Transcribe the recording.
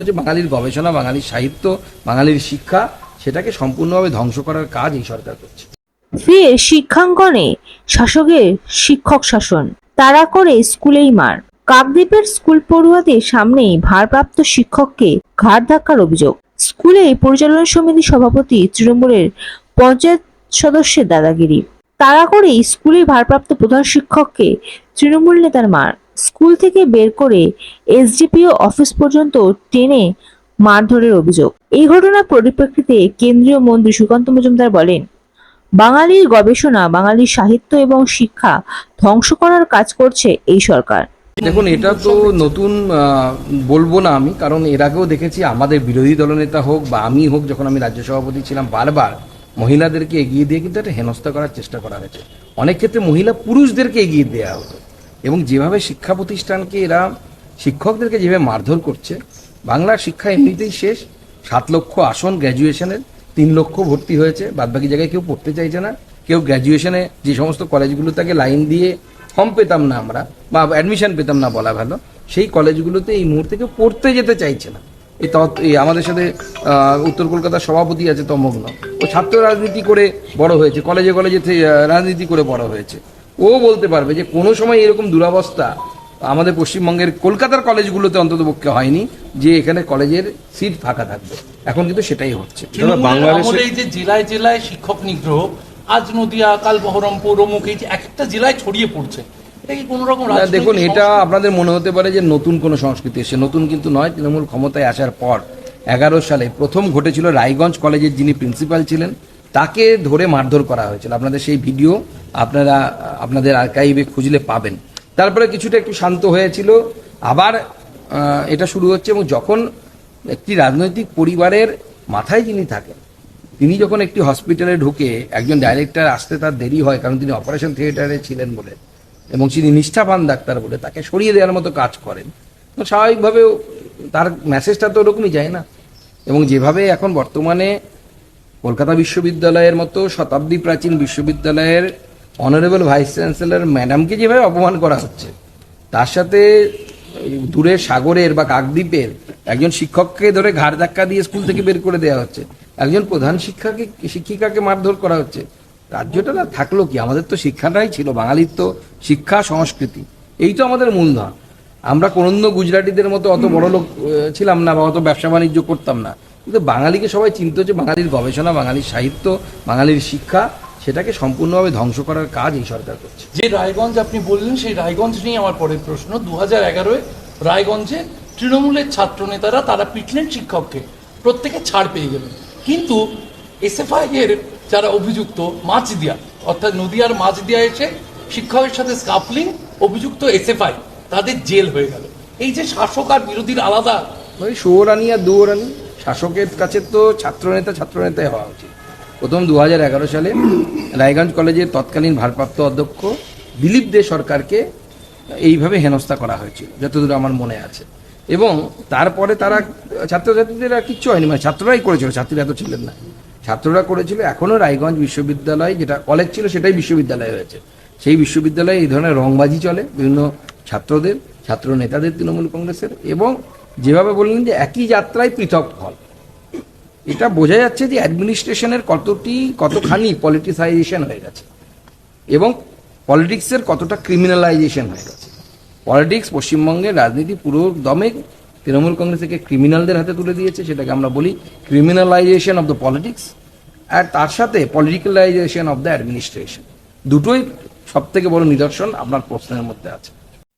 হচ্ছে বাঙালির গবেষণা, বাঙালির সাহিত্য, বাঙালির শিক্ষা, সেটাকে সম্পূর্ণভাবে ধ্বংস করার কাজ এই সরকার করছে। ফের শিক্ষাঙ্গনে শাসকের শিক্ষক শাসন তারা করে স্কুলেই মার। কাকদ্বীপের স্কুল পড়ুয়াদের সামনেই ভারপ্রাপ্ত শিক্ষককে ঘাড় ধাক্কার অভিযোগ। স্কুলে পরিচালনা সমিতির সভাপতি তৃণমূলের পঞ্চায়েত সদস্যের দাদাগিরি। তারা করে স্কুলে ভারপ্রাপ্ত প্রধান শিক্ষককে তৃণমূল নেতার মার। স্কুল থেকে বের করে এসডিপিও অফিস পর্যন্ত টেনে মারধরের অভিযোগ। এই ঘটনার পরিপ্রেক্ষিতে কেন্দ্রীয় মন্ত্রী সুকান্ত মজুমদার বলেন, বাঙালির গবেষণা বাঙালির সাহিত্য এবং শিক্ষা ধ্বংস করার কাজ করছে এই সরকার। দেখুন, এটা তো নতুন বলব না আমি, কারণ এর আগেও দেখেছি আমাদের বিরোধী দলনেতা হোক বা আমি হোক, যখন আমি রাজ্য সভাপতি ছিলাম, বারবার মহিলাদেরকে এগিয়ে দিয়ে কিন্তু একটা হেনস্থা করার চেষ্টা করা হয়েছে। অনেক ক্ষেত্রে মহিলা পুরুষদেরকে এগিয়ে দেওয়া হতো। যেভাবে শিক্ষা প্রতিষ্ঠানকে এরা শিক্ষকদেরকে যেভাবে মারধর করছে, বাংলার শিক্ষা এমনিতেই শেষ। সাত লক্ষ আসন গ্র্যাজুয়েশনের তিন লক্ষ ভর্তি হয়েছে, বাদবাকি জায়গায় কেউ পড়তে চাইছে না। কেউ গ্র্যাজুয়েশনে যে সমস্ত কলেজগুলো তাকে লাইন দিয়ে ফর্ম পেতাম না আমরা, বা অ্যাডমিশন পেতাম না বলা ভালো, সেই কলেজগুলোতে এই মুহূর্তে কেউ পড়তে যেতে চাইছে না। এই এই আমাদের সাথে উত্তর কলকাতার সভাপতি আছে তমগ্ন ও ছাত্র রাজনীতি করে বড় হয়েছে, কলেজে কলেজে রাজনীতি করে বড় হয়েছে। ও বলতে পারবে যে কোনো সময় এরকম দুরবস্থা আমাদের পশ্চিমবঙ্গের কলকাতার কলেজগুলোতে অন্তত পক্ষে হয়নি যে এখানে কলেজের সিট ফাঁকা থাকবে। এখন কিন্তু সেটাই হচ্ছে। এই যে জেলায় জেলায় শিক্ষক নিগ্রহ আজ নদিয়া কাল বহরমপুর অমুক এই যে এক একটা জেলায় ছড়িয়ে পড়ছে এটা কি কোনো রকম না, রাজনৈতিক দেখুন এটা আপনাদের মনে হতে পারে যে নতুন কোনো সংস্কৃতি এসে নতুন কিন্তু নয় তৃণমূল ক্ষমতায় আসার পর এগারো সালে প্রথম ঘটেছিল রায়গঞ্জ কলেজের যিনি প্রিন্সিপাল ছিলেন তাকে ধরে মারধর করা হয়েছিল। আপনাদের সেই ভিডিও আপনারা, আপনাদের আর্কাইভে খুঁজলে পাবেন। তারপরে কিছুটা একটু শান্ত হয়েছিল। আবার এটা শুরু হচ্ছে এবং যখন একটি রাজনৈতিক পরিবারের মাথায় যিনি থাকেন, তিনি যখন একটি হসপিটালে ঢুকে একজন ডাইরেক্টর আসতে তার দেরি হয় কারণ তিনি অপারেশন থিয়েটারে ছিলেন বলে এবং তিনি নিষ্ঠাবান ডাক্তার বলে তাকে সরিয়ে দেওয়ার মতো কাজ করেন। তো স্বাভাবিকভাবে তার মেসেজটা তো ওরকমই যায় না। এবং যেভাবে এখন বর্তমানে কলকাতা বিশ্ববিদ্যালয়ের মতো শতাব্দী প্রাচীন বিশ্ববিদ্যালয়ের অনারেবল ভাইস চ্যান্সেলর ম্যাডামকে যেভাবে অপমান করা হচ্ছে, তার সাথে দূরের সাগরের বা কাকদ্বীপের একজন শিক্ষককে ধরে ঘাড় ধাক্কা দিয়ে স্কুল থেকে বের করে দেওয়া হচ্ছে, একজন প্রধান শিক্ষাকে, শিক্ষিকাকে মারধর করা হচ্ছে, রাজ্যটা না থাকল কি? আমাদের তো শিক্ষাটাই ছিল, বাঙালির তো শিক্ষা সংস্কৃতি, এই তো আমাদের মূলধন। আমরা কোনন্য গুজরাটিদের মতো অত বড় লোক ছিলাম না বা অত ব্যবসা বাণিজ্য করতাম না। কিন্তু বাঙালিকে সবাই চিনতে হচ্ছে বাঙালির গবেষণা, বাঙালির সাহিত্য, বাঙালির শিক্ষা সেটাকে সম্পূর্ণভাবে ধ্বংস করার কাজ এই সরকার করছে। যে রায়গঞ্জ আপনি বললেন সেই রায়গঞ্জ নিয়ে আমার পরের প্রশ্ন। দু হাজার এগারোয় রায়গঞ্জে তৃণমূলের ছাত্র নেতারা তারা পিটলেন শিক্ষককে। প্রত্যেকে ছাড় পেয়ে গেলেন। কিন্তু এসএফআই এর যারা অভিযুক্ত মাছদিয়া অর্থাৎ নদিয়ার মাছদিয়া এসে শিক্ষকের সাথে স্কাফলিং অভিযুক্ত এসএফআই তাদের জেল হয়ে গেল। এই যে শাসক আর বিরোধীর আলাদা ওই সৌরানি আর দুয়োরানি শাসকের কাছে তো ছাত্রনেতা ছাত্রনেতাই হওয়া উচিত। প্রথম দু হাজার এগারো সালে রায়গঞ্জ কলেজের তৎকালীন ভারপ্রাপ্ত অধ্যক্ষ দিলীপ দে সরকারকে এইভাবে হেনস্থা করা হয়েছিল, যতদূর আমার মনে আছে। এবং তারপরে তারা ছাত্রছাত্রীদের আর কিচ্ছু হয়নি মানে ছাত্ররাই করেছিল, ছাত্রীরা তো ছিলেন না। ছাত্ররা করেছিল এখনও রায়গঞ্জ বিশ্ববিদ্যালয় যেটা কলেজ ছিল সেটাই বিশ্ববিদ্যালয় হয়েছে। সেই বিশ্ববিদ্যালয়ে এই ধরনের রংবাজি চলে, বিভিন্ন ছাত্রদের ছাত্র নেতাদের তৃণমূল কংগ্রেসের, এবং যেভাবে বললেন যে একই যাত্রায় পৃথক ফল। এটা বোঝা যাচ্ছে যে অ্যাডমিনিস্ট্রেশনের কতটি, কতখানি পলিটিসাইজেশন হয়ে গেছে। এবং পলিটিক্সের কতটা ক্রিমিনালাইজেশন হয়ে গেছে। পলিটিক্স পশ্চিমবঙ্গের রাজনীতি পুরো দমে তৃণমূল কংগ্রেসকে ক্রিমিনালদের হাতে তুলে দিয়েছে, সেটাকে আমরা বলি ক্রিমিনালাইজেশন অফ দ্য পলিটিক্স আর তার সাথে পলিটিক্যালাইজেশন অফ দ্য অ্যাডমিনিস্ট্রেশন দুটোই সব থেকে বড় নিদর্শন আপনার প্রশ্নের মধ্যে আছে।